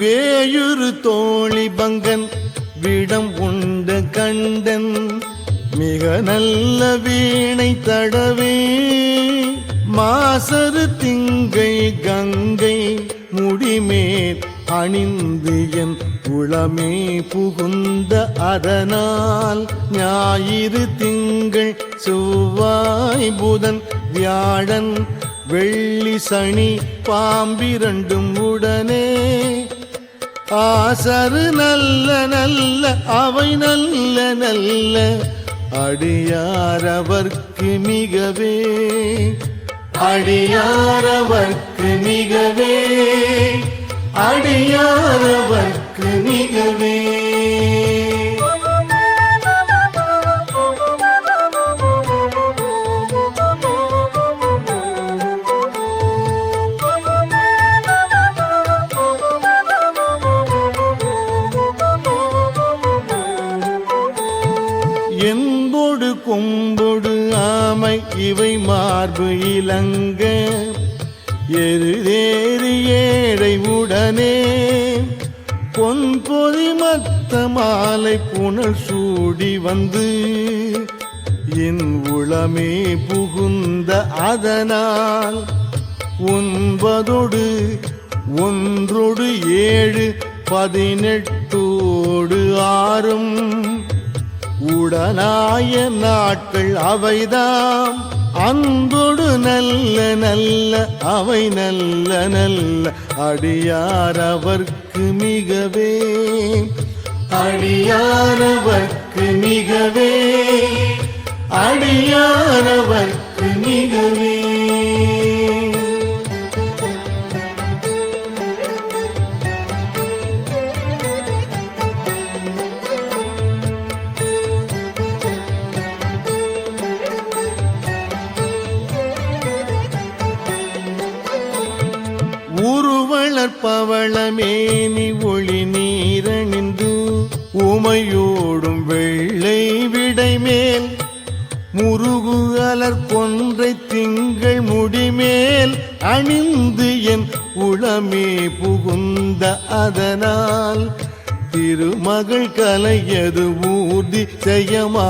வேயுறு தோழி பங்கன் விடம் உண்ட கண்டன். மிக நல்ல வீணை தடவே மாசரு திங்கை கங்கை முடிமேல் அணிந்து என் உளமே புகுந்த அதனால் ஞாயிறு திங்கள் செவ்வாய் புதன் வியாழன் வெள்ளி சனி பாம்பிரண்டும் உடனே ஆசரு நல்ல நல்ல அவை நல்ல நல்ல. அடியாரவர்க்கு மிகவே. அடியாரவர்க்கு மிகவே. அடியாரவர்க்கு மிகவே. கொம்பொடு ஆமை இவை மார்பு இலங்க. எருதேறி ஏழை உடனே பொன்பொதி மத்த மாலை புனல் சூடி வந்து என் உளமே புகுந்த அதனால் ஒன்பதோடு ஒன்றோடு ஏழு பதினெட்டோடு ஆறும். உடனாய நாட்கள் அவைதாம். அன்போடு நல்ல நல்ல அவை நல்ல நல்ல அடியார் அவர்க்கு மிகவே. அடியாரவர்க்கு மிகவே. அடியாரவர்க்கு மிகவே. உருவளர்பவளமேனி ஒளி நீரணிந்து உமையோடும் வெள்ளை விடைமேல் முருகு அலர் கொன்றை திங்கள் முடிமேல் அணிந்து என் உளமே புகுந்த அதனால் திருமகள் கலையது ஊர்தி செய்யமா